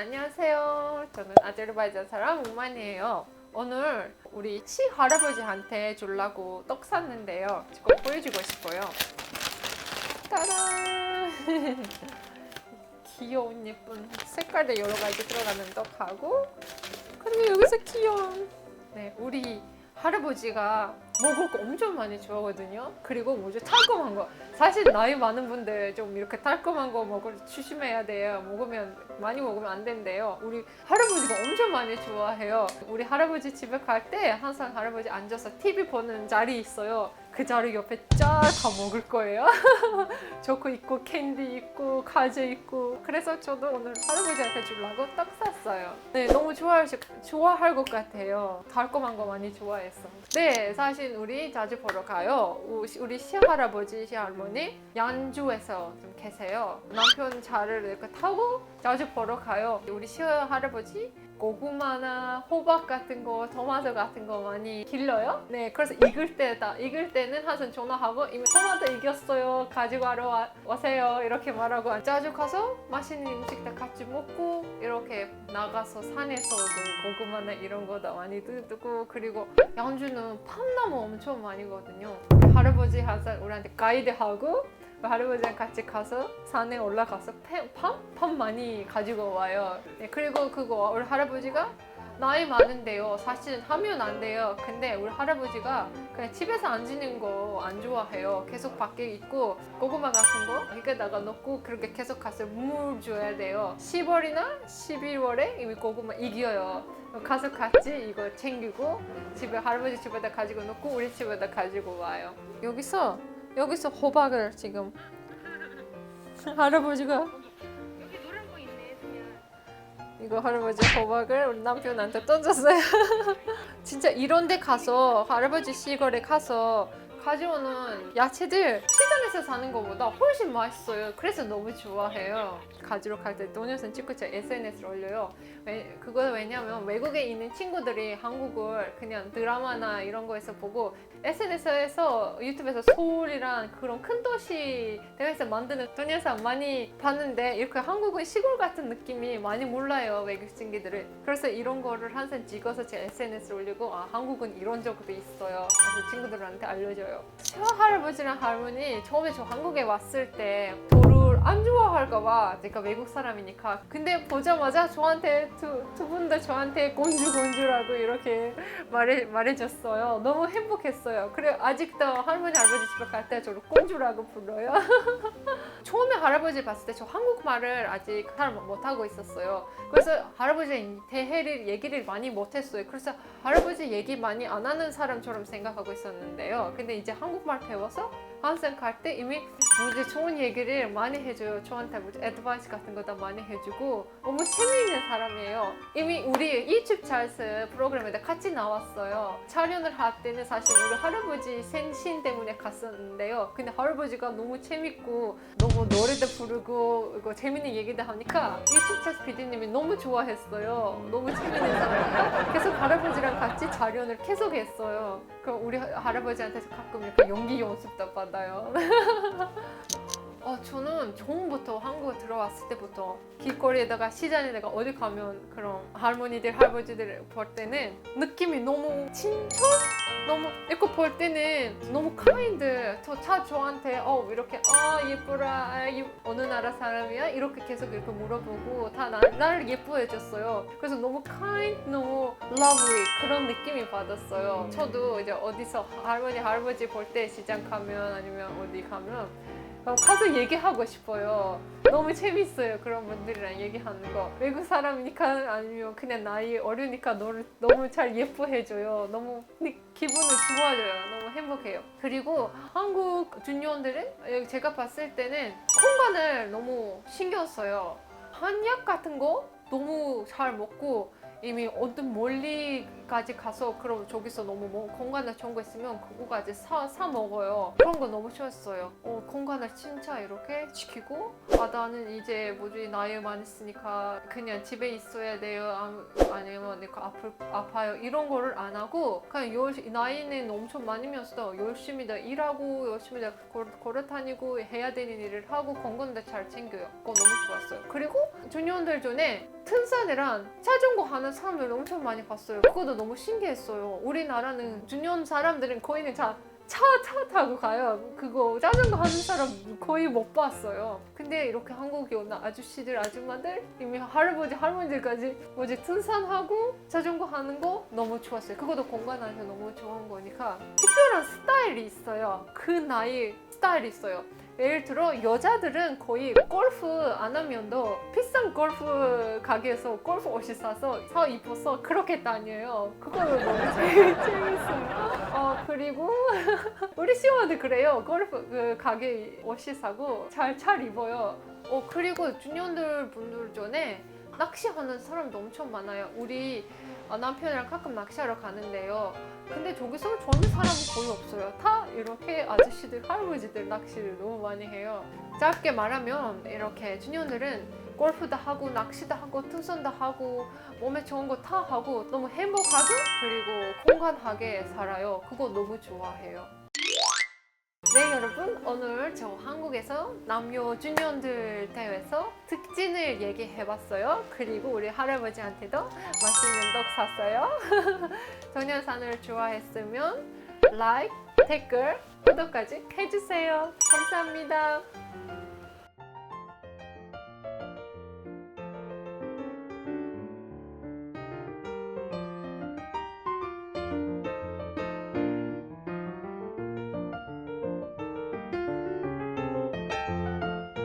안녕하세요. 저는 아제르바이잔 사람 우만이에요. 오늘 우리 치 할아버지한테 주려고 떡 샀는데요. 지금 보여주고 싶어요. 따란! 귀여운 예쁜 색깔도 여러 가지 들어가는 떡하고 그리고 여기서 귀여운 네 우리 할아버지가 먹을 거 엄청 많이 좋아하거든요. 그리고 뭐죠 달콤한 거. 사실 나이 많은 분들 좀 이렇게 달콤한 거 먹을 조심해야 돼요. 먹으면 많이 먹으면 안 된대요. 우리 할아버지가 엄청 많이 좋아해요. 우리 할아버지 집에 갈 때 항상 할아버지 앉아서 TV 보는 자리 있어요. 그 자리 옆에 쫙 다 먹을 거예요. 초코 있고 캔디 있고 과자 있고 그래서 저도 오늘 할아버지한테 주려고 떡 샀어요. 네, 너무 좋아할 수- 좋아할 것 같아요. 달콤한 거 많이 좋아했어. 네, 사실 우리 자주 보러 가요. 우- 우리 시할아버지, 시할머니 양주에서 좀 계세요. 남편 차를 타고 자주 보러 가요. 우리 시할아버지 고구마나 호박 같은 거, 토마토 같은 거 많이 길러요. 네, 그래서 익을 때다. 익을 때는 항상 전화하고 이미 토마토 익었어요. 가지고 와, 오세요. 이렇게 말하고 자주 가서 맛있는 음식도 같이 먹고 이렇게 나가서 산에서 그 고구마나 이런 거 다 많이 뜯고 그리고 양주는 팜나무 엄청 많이거든요. 할아버지 항상 우리한테 가이드하고 그 할아버지랑 같이 가서 산에 올라가서 팸, 팜? 팜 많이 가지고 와요. 네, 그리고 그거 우리 할아버지가 나이 많은데요. 사실 하면 안 돼요. 근데 우리 할아버지가 그냥 집에서 앉는 거 안 좋아해요. 계속 밖에 있고 고구마 같은 거 여기다가 넣고 그렇게 계속 가서 물 줘야 돼요. 10월이나 11월에 이미 고구마 익어요. 가서 같이 이거 챙기고 집에 할아버지 집에다 가지고 놓고 우리 집에다 가지고 와요. 여기서 여기서 호박을 지금 할아버지가 여기 노란 거 있네, 그냥. 이거 할아버지 호박을 우리 남편한테 던졌어요. 진짜 이런 데 가서 할아버지 시골에 가서 가져오는 야채들 시장에서 사는 것보다 훨씬 맛있어요. 그래서 너무 좋아해요. 가지러 갈때 동영상 찍고 제 SNS에 올려요. 왜, 그거 왜냐면 외국에 있는 친구들이 한국을 그냥 드라마나 이런 거에서 보고 SNS에서 유튜브에서 서울이랑 그런 큰 도시 대회에서 만드는 동영상 많이 봤는데 이렇게 한국은 시골 같은 느낌이 많이 몰라요 외국 친구들은 그래서 이런 거를 항상 찍어서 제 SNS에 올리고 아 한국은 이런 적도 있어요 그래서 친구들한테 알려줘요 시할아버지랑 할머니 처음에 저 한국에 왔을 때 도를 안 좋아할까봐 제가 외국 사람이니까 근데 보자마자 저한테 두분 다 저한테 곤주 곤주라고 이렇게 말해 말해줬어요. 너무 행복했어요. 그래 아직도 할머니 할아버지 집에 갈 때 저를 꼰주라고 불러요. 처음에 할아버지 봤을 때 저 한국말을 아직 잘 못하고 있었어요. 그래서 할아버지 대해를 얘기를 많이 못했어요. 그래서 할아버지 얘기 많이 안 하는 사람처럼 생각하고 있었는데요. 근데 이제 한국말 배워서 항상 갈 때 이미 뭐지 좋은 얘기를 많이 해줘요. 저한테 뭐지 애드바이스 같은 거다 많이 해주고 너무 재미있는 사람이에요. 이미 우리 유튜브 찰스 프로그램에 같이 나왔어요. 촬영을 할 때는 사실 우리 할아버지 생신 때문에 갔었는데요. 근데 할아버지가 너무 재밌고 너무 노래도 부르고 이거 재밌는 얘기도 하니까 유튜브 찰스 PD님이 너무 좋아했어요. 너무 재밌는 사람이에요. 계속 할아버지랑 같이 촬영을 계속 했어요. 그럼 우리 할아버지한테서 가끔 이렇게 연기 연습도 받아 요. 어, 저는 처음부터 들어왔을 때부터 길거리에다가 시장에다가 어디 가면 그런 할머니들 할아버지들 볼 때는 느낌이 너무 친절? 너무 이거 볼 때는 너무 카인드 저차 저한테 어 이렇게 아 예쁘라 아, 예- 어느 나라 사람이야? 이렇게 계속 이렇게 물어보고 다 나, 나를 예뻐해 줬어요. 그래서 너무 카인드 너무 러블리 그런 느낌이 받았어요. 저도 이제 어디서 할머니 할아버지 볼 때 시장 가면 아니면 어디 가면 어, 가서 얘기하고 싶어요. 너무 재밌어요. 그런 분들이랑 얘기하는 거. 외국 사람이니까 아니면 그냥 나이 어리니까 너를 너무 잘 예뻐해줘요. 너무 느- 기분을 좋아져요. 너무 행복해요. 그리고 한국 주니어들은 제가 봤을 때는 건강을 너무 신경 써요. 한약 같은 거 너무 잘 먹고 이미 어떤 멀리까지 가서 그럼 저기서 너무 뭐거 있으면 그거까지 사, 사 먹어요. 그런 거 너무 좋았어요. 어, 건강을 진짜 이렇게 지키고 아 나는 이제 뭐지 나이 많았으니까 그냥 집에 있어야 돼요. 아, 아니면 내가 아플, 아파요. 이런 거를 안 하고 그냥 열, 나이는 엄청 많으면서도 열심히 다 일하고 열심히 다 걸, 걸어 다니고 해야 되는 일을 하고 건강도 잘 챙겨요. 그거 너무 좋았어요. 그리고 주니어들 전에 등산이랑 자전거 하는 사람들 엄청 많이 봤어요. 그것도 너무 신기했어요. 우리나라는 중년 사람들은 거의는 차, 차, 차 타고 가요. 그거 자전거 하는 사람 거의 못 봤어요. 근데 이렇게 한국에 오는 아저씨들, 아줌마들, 이미 할아버지, 할머니들까지 뭐지 등산하고 자전거 하는 거 너무 좋았어요. 그것도 공간한테 너무 좋은 거니까 특별한 스타일이 있어요. 그 나이 스타일이 있어요. 예를 들어 여자들은 거의 골프 안 하면도 비싼 골프 가게에서 골프 옷이 사서 사 입어서 그렇게 다녀요. 그거는 너무 재밌- 재밌어요. 어 그리고 우리 시어도 그래요. 골프 그 가게 옷이 사고 잘 잘 입어요. 어 그리고 중년들 분들 전에 낚시하는 사람도 엄청 많아요. 우리 어, 남편이랑 가끔 낚시하러 가는데요. 근데 저기서 젊은 사람은 거의 없어요. 다 이렇게 아저씨들, 할아버지들 낚시를 너무 많이 해요. 짧게 말하면 이렇게 중년들은 골프도 하고 낚시도 하고 등산도 하고 몸에 좋은 거 다 하고 너무 행복하고 그리고 건강하게 살아요. 그거 너무 좋아해요. 네 여러분 오늘 저 한국에서 남녀 중년들 대회에서 특진을 얘기해봤어요. 그리고 우리 할아버지한테도 맛있는 떡 샀어요. 전현산을 좋아했으면 라이크, 댓글, 구독까지 해주세요. 감사합니다.